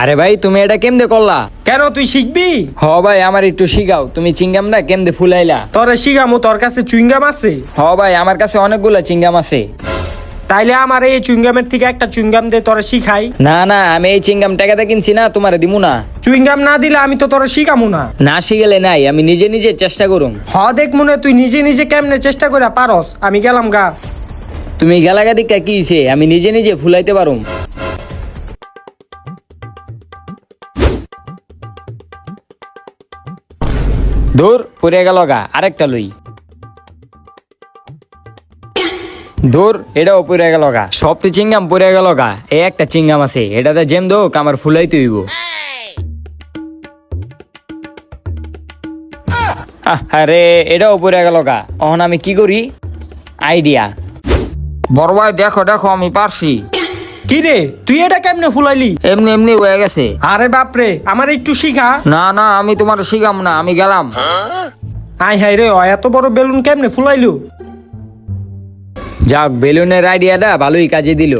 আরে ভাই তুমি এটা কেমদে করলা? কেন তুই শিখবি? হ ভাই আমার একটু শিখাও। তুমি চিংগামটা কেমদে ফুলাইলা? তোরে শিখামু তোর কাছে চুইংগাম আছে? হ ভাই আমার কাছে অনেকগুলা চিংগাম আছে। তাইলে আমার এই চুইংগামের থেকে একটা চুইংগাম দে তোরে শিখাই। না না আমি এই চিংগাম টাকাতে কিনছি না তোমার দিমু না। চুইংগাম না দিলে আমি তো তোরে শিখামু না। না শিখেলে নাই আমি নিজে নিজে চেষ্টা করুম। হ দেখ মনে তুই নিজে নিজে কেমনে চেষ্টা করে পারস? আমি গেলাম গা। তুমি গেলাগা দিকা কি হইছে? আমি নিজে নিজে ফুলাইতে পারুম। দূর, পড়ে গেল গা, আরেকটা লই। দূর, এটাও পড়ে গেল গা, সবটি চিংগাম পড়ে গেল গা, এই একটা চিংগাম আছে, এটাতে জেম দোক, আমার ফুলাই হইব। আরে এটাও পড়ে গেল গা, অহন আমি কি করি? আইডিয়া। বড় ভাই, দেখো দেখো, আমি পারছি। কি রে তুই এটা কেমনে ফুলাইলি? এমনি এমনি হয়ে গেছে। আরে বাপরে আমার একটু শিখা। না না আমি তোমার শিখাম না আমি গেলাম। আই হাই রে ও এত বড় বেলুন কেমনে ফুলাইলু? যাক বেলুনের আইডিয়াটা ভালোই কাজে দিল।